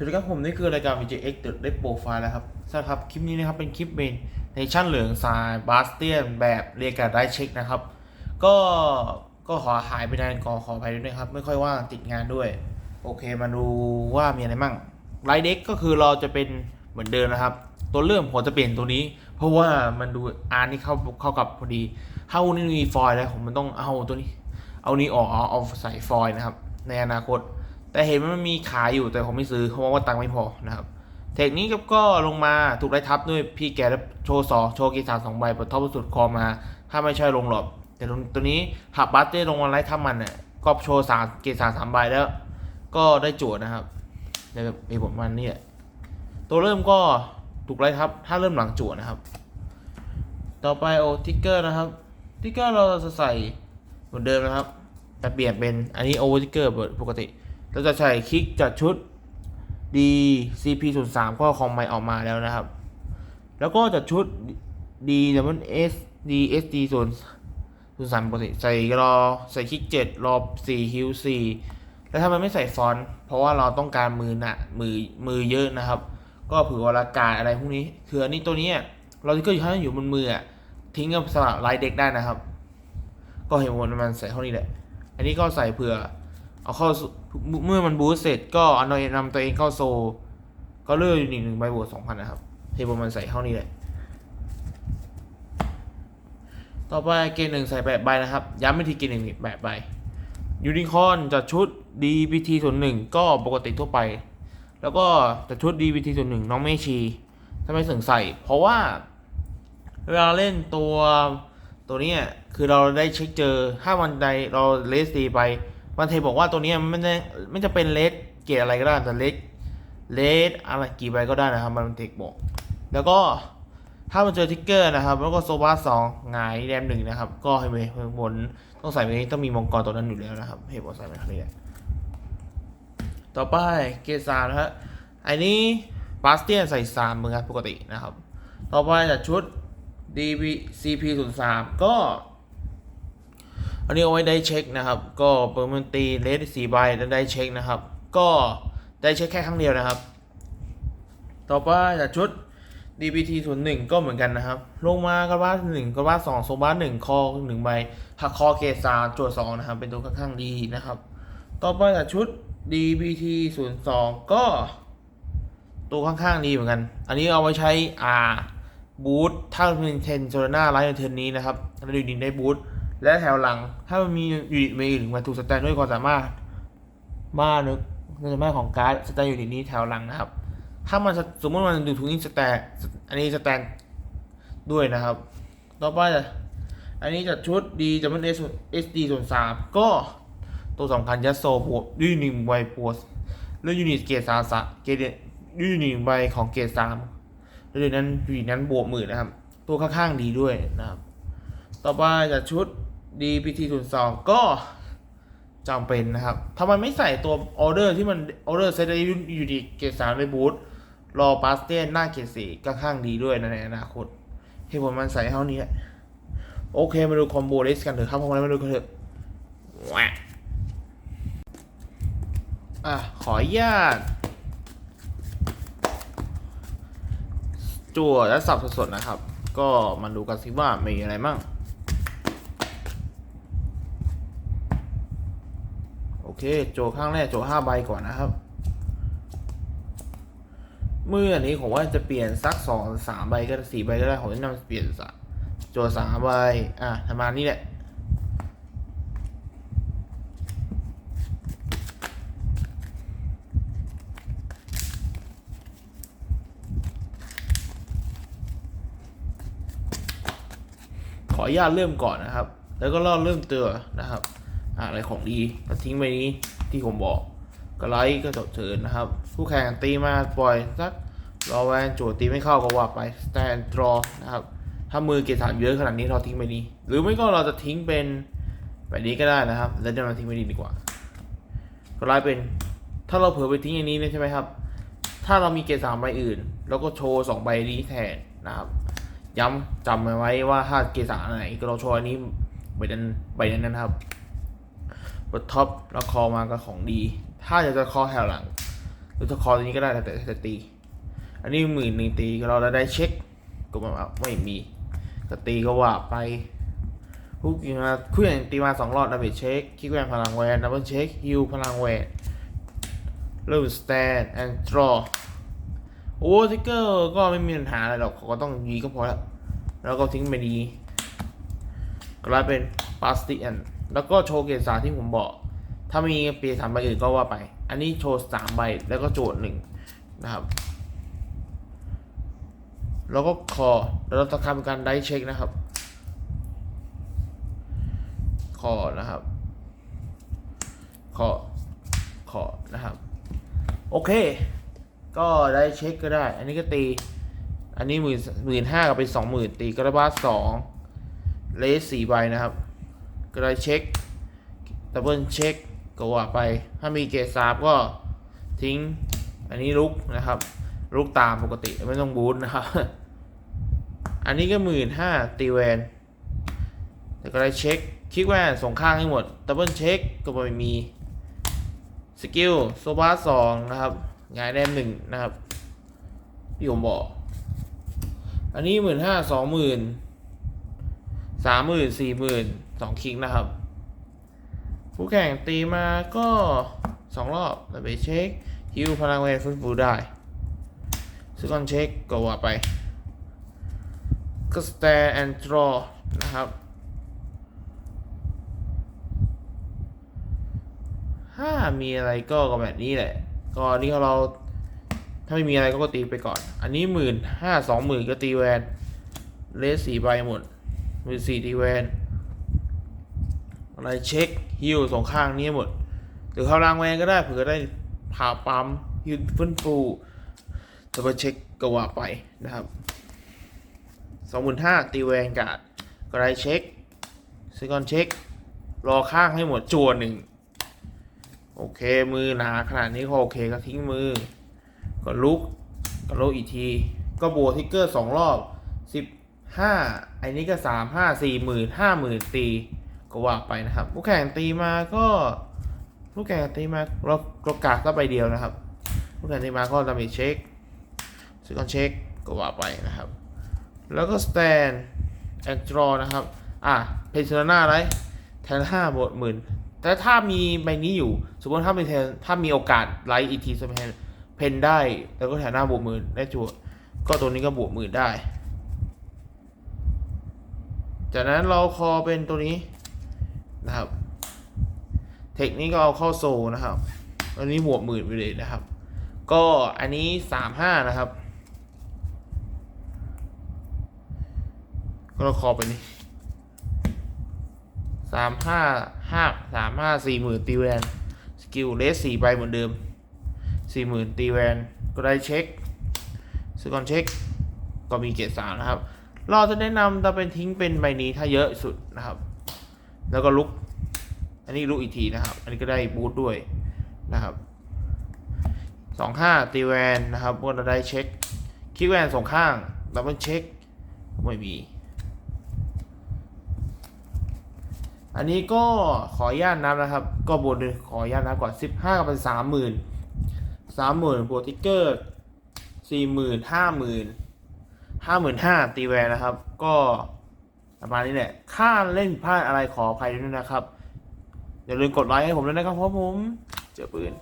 สวัสดีครับผมนี่คือรายการ VJX The Red Profile นะครับใช่ครับคลิปนี้นะครับเป็นคลิปเมนในชั่นเหลืองสายบาสเตียนแบบเรียกการได้เช็คนะครับ ก็ก็ขอหายไปนานขอขอไปด้วยนะครับ ไม่ค่อยว่างติดงานด้วย โอเคมาดูว่ามีอะไรมั่งไลท์เด็กก็คือเราจะเป็นเหมือนเดิมนะครับ ตัวเริ่มผมจะเปลี่ยนตัวนี้ เพราะว่ามันดูอาร์นี่เข้าเข้ากับพอดีถ้าวันนี้มีฟอยล์แล้วผมมันต้องเอาตัวนี้ เอานี้ออกเอาเอาใส่ฟอยล์นะครับ ในอนาคต แต่เห็นมันมีขายอยู่แต่ผมไม่ซื้อเพราะว่าตังค์ไม่พอนะครับ เทคนี้ก็ลงมาถูกไล่ทับด้วยพี่แกโชว์สองโชว์กีฬามสองใบปลดท็อปสุดคอมา ถ้าไม่ใช่ลงหรอกแต่ตัวนี้หักบัตเต้ลงมาไล่ทับมันเนี่ยก็โชว์สามกีฬาสามใบแล้ว ก็ได้โจทย์นะครับในแบบไอ้ผมมันนี่แหละตัวเริ่มก็ถูกไล่ทับ ถ้าเริ่มหลังจทย์นะครับ ต่อไปโอทิกเกอร์นะครับทิกเกอร์เราจะใส่เหมือนเดิมนะครับ แต่เปลี่ยนเป็นอันนี้โอเวอร์ทิกเกอร์ปกติ เราจะใช้คลิกจากชุด D CP 0 3ก็คอมไม่ออกมาแล้วนะครับ แล้วก็จากชุด D W S D S D 0 0 3ปกติใส่รอใส่คลิก 7 รอ4ฮิว4แล้วถ้ามันไม่ใส่ฟอนต์เพราะว่าเราต้องการมือหนะมือมือเยอะนะครับ ก็เผื่อเวลากาศอะไรพวกนี้ คืออันนี้ตัวนี้เราที่ก็อยู่ข้างอยู่บนมืออะทิ้งกับสลับไลท์เด็กได้นะครับ ก็เห็นผลมันใส่เท่านี้แหละ อันนี้ก็ใส่เผื่อเอาเข้า เมื่อมันบูสต์เสร็จก็เอานนำตัวเองเข้าโซ ก็เลื่อนอยู่หนึ่งหนึ่งใบบวกสองพันนะครับเทปมันใส่เข้านี่แหละต่อไปเกณฑ์หนึ่งใส่แปดใบนะครับ ย้ำไปที่เกณฑ์หนึ่งแปดใบยูนิคอนจัดชุด DBT ส่วนหนึ่งก็ปกติทั่วไป แล้วก็จัดชุด DBT ส่วนหนึ่งน้องเมชีถ้าไมถึงใส่ เพราะว่าเวลาเล่นตัวตัวนี้คือเราได้เช็คเจอถ้าวันใดเราเลสตีไป วันเทบอกว่าตัวนี้มันไม่ได้ไม่จะเป็นเลสเกรดอะไรก็ได้แต่เลสเลสอะไรกี่ใบก็ได้นะครับมันเทคบอก แล้วก็ถ้ามันเจอทิกเกอร์นะครับ แล้วก็โซบาสองงายแรมหนึ่งนะครับ ก็ให้ไปบนต้องใส่ไปนี้ต้องมีมังกรตัวนั้นอยู่แล้วนะครับให้ผมใส่ไปเท่านี้แหละต่อไปเกสามนะฮะอันนี้บาสเตียนใส่สามเหมือนกันปกตินะครับ ต่อไปจากชุด DB CP 0 3ก็ อันนี้เอาไว้ได้เช็คนะครับ ก็เปิดมันตีเลสสี่ใบแล้วได้เช็คนะครับ ก็ได้เช็คแค่ครั้งเดียวนะครับ ต่อไปจากชุด DBT 0 1ก็เหมือนกันนะครับ ลงมากระบาหนึ่งกระบาสองโซบาหนึ่งคอหนึ่งใบหักคอเกสาจทย์สองนะครับ เป็นตัวค่อนข้างดีนะครับ ต่อไปจากชุด DBT 0 2ก็ตัวข้างๆดีเหมือนกัน อันนี้เอาไว้ใช้อ่าบูทถ้าเป็นเทนโซลนาไลท์ในเทนนี้นะครับเราดูดินได้บูท และแถวหลัง ถ้ามันมีอยู่มีอื่นมาถูกสแตนด้วยความสามารถมานึกความสามารถของการ์ดสแตนอยู่ในนี้แถวหลังนะครับ ถ้ามันสมมติมันดูทุกนี้สแตนอันนี้สแตนด้วยนะครับ ต่อไปอันนี้จัดชุดดีจะมันเอสเอสดีส่วนสามก็ตัวสำคัญยัดโซบวกด้วยหนึ่งใบปวสแล้วยูนิตเกรดสามสะเกรดด้วยหนึ่งใบของเกรดสามแล้วเดี๋ยวนั้นอยู่ในนั้นบวกหมื่นนะครับ ตัวข้างๆดีด้วยนะครับ ต่อไปจากชุด DPT 0 2ก็จำเป็นนะครับทำไมไม่ใส่ตัวออเดอร์ที่มันออเดอร์เซตอยู่ดีเกรดสามในบูธรอปาสเตียนหน้าเกรดสี่ก็ข้างดีด้วยนะในอนาคตเหตุผลมันใส่เท่านี้แหละโอเค มาดูคอมโบเลสกันเถอะครับพอมาดูกันเถอะแหวะอะ ขออนุญาตจั่วและสับสดๆนะครับ ก็มาดูกันสิว่ามีอะไรมั่ง โอ เค โจข้างแรกโจห้าใบก่อนนะครับเมื่อนี้ผมว่าจะเปลี่ยนสักสองสามใบก็สี่ใบก็ได้ผมแนะนำเปลี่ยนสักโจสามใบอะประมาณนี้แหละขออนุญาตเริ่มก่อนนะครับ แล้วก็รอเริ่มเตือนะครับ อะอะไรของดีก็ทิ้งไปนี้ที่ผมบอกก็ไลค์ก็จบเชิญนะครับ ผู้แข่งตีมาปล่อยสักรอแวนโจตีไม่เข้าก็ว่าไป stand draw นะครับ ถ้ามือเกรดสามเยอะขนาดนี้เราทิ้งไปนี้ หรือไม่ก็เราจะทิ้งเป็นแบบนี้ก็ได้นะครับ แล้วจะมาทิ้งไปนี้ดีกว่า ก็ไลค์เป็นถ้าเราเผลอไปทิ้งอย่างนี้เนี่ยใช่ไหมครับ ถ้าเรามีเกรดสามใบอื่นแล้วก็โชว์สองใบนี้แทนนะครับ ย้ำจำไว้ว่าถ้าเกสามไหนก็เราโชว์อันนี้ใบนั้นใบนั้นนะครับ บนท็อปแล้วคอมาก็ของดี ถ้าอยากจะคอแถวหลังหรือจะคอตัวนี้ก็ได้แต่แต่ตี อันนี้หมื่นหนึ่งตีเราได้เช็คก็มาไม่มีก็ตีก็ว่าไปคู่ยิงมาคู่อย่างตีมาสองรอบดับเบิลเช็คคิกแวนพลังแวนดับเบิลเช็คฮิวพลังแวนเริ่มสแตนแอนด์ดรอโอ้ทิกเกอร์ก็ไม่มีปัญหาอะไรหรอกเขาก็ต้องยีก็พอแล้ว แล้วก็ทิ้งไปดีกลายเป็นปาสติอัน แล้วก็โชว์เกรดสามที่ผมบอก ถ้ามีเปียสามใบอื่นก็ว่าไป อันนี้โชว์สามใบแล้วก็โจทย์หนึ่งนะครับ แล้วก็คอแล้วเราจะทำการได้เช็คนะครับ คอนะครับคอคอนะครับ โอเค ก็ได้เช็คก็ได้ อันนี้ก็ตี อันนี้หมื่นหมื่นห้ากับเป็นสองหมื่นตีกระบาสองเลสสี่ใบนะครับ ก็ได้เช็คดับเบิลเช็คก็ว่าไป ถ้ามีเกรดสามก็ทิ้ง อันนี้ลุกนะครับ ลุกตามปกติไม่ต้องบูทนะครับ อันนี้ก็หมื่นห้าตีแวนแล้วก็ได้เช็คคลิกแวนส่งข้างให้หมดดับเบิลเช็คก็ไม่มีสกิลโซบาสองนะครับงายแดมหนึ่งนะครับที่ผมบอก อันนี้หมื่นห้าสองหมื่นสามหมื่นสี่หมื่น สองคลิกนะครับ ผู้แข่งตีมาก็สองรอบแล้วไปเช็คฮิวพลังแวนฟื้นฟูได้ซึ่งก่อนเช็คก็ว่าไปก็ stand and draw นะครับถ้ามีอะไรก็ก็แบบนี้แหละ ก็อันนี้เรา ถ้าไม่มีอะไรก็ตีไปก่อน อันนี้หมื่นห้าสองหมื่นก็ตีแวนเลสสี่ใบหมดหมื่นสี่ตีแวน อะไรเช็คฮิวสองข้างนี้หมด หรือเข้ารางแวนก็ได้เผื่อได้ผ่าปั๊มฮิวฟื้นฟูจะมาเช็คก็ว่าไปนะครับสองหมื่นห้าตีแวนกาดก็ได้เช็คซื้อก่อนเช็ค รอข้างให้หมดจวนหนึ่งโอเคมือหนาขนาดนี้ก็โอเคก็ทิ้งมือ ก็ลุกก็ลุกอีกที ก็บวกทิกเกอร์สองรอบสิบห้าไอ้นี้ก็สามห้าสี่หมื่นห้าหมื่นตี ก็ว่าไปนะครับผู้แข่งตีมาก็ผู้แข่งตีมาเราเรากากก็ไปเดียวนะครับผู้แข่งตีมาก็ดามจเช็คซื้อก่อนเช็คก็ว่าไปนะครับ แล้วก็สแตนแอนดรอนะครับ อะเพนเซอร์นาไรแทนห้าบวกหมื่นแต่ถ้ามีใบนี้อยู่ สมมติถ้ามีแทนถ้ามีโอกาสไลท์อีทีสเปนเพนได้ แล้วก็แถวหน้าบวกหมื่นได้จวดก็ตัวนี้ก็บวกหมื่นได้ จากนั้นเราคอเป็นตัวนี้ นะครับ เทคนี้ก็เอาเข้าโซนะครับ อันนี้บวกหมื่นไปเลยนะครับ ก็อันนี้สามห้านะครับ ก็เราคอไปนี่สามห้าห้าสามห้าสี่หมื่นตีแวนสกิลเลสสี่ใบเหมือนเดิมสี่หมื่นตีแวนก็ได้เช็คซื้อก่อนเช็คก็มีเกียรติสามนะครับ เราจะแนะนำจะเป็นทิ้งเป็นใบนี้ถ้าเยอะสุดนะครับ แล้วก็ลุก อันนี้ลุกอีกทีนะครับ อันนี้ก็ได้บูทด้วยนะครับสองห้าตีแวนนะครับกเราได้เช็คคิกแวนสองข้างดับเบิลเช็คไม่มี อันนี้ก็ขออนุญาตนับนะครับ ก็บวกเลยขออนุญาตนับก่อนสิบห้ากับเป็นสามหมื่นสามหมื่นบวกทิกเกอร์สี่หมื่นห้าหมื่นห้าหมื่นห้าตีแวนนะครับ ก็ ประมาณนี้แหละถ้าเล่นผิดพลาดอะไรขออภัยด้วยนะครับ อย่าลืมกดไลค์ให้ผมด้วยนะครับเพราะผม เจอปืน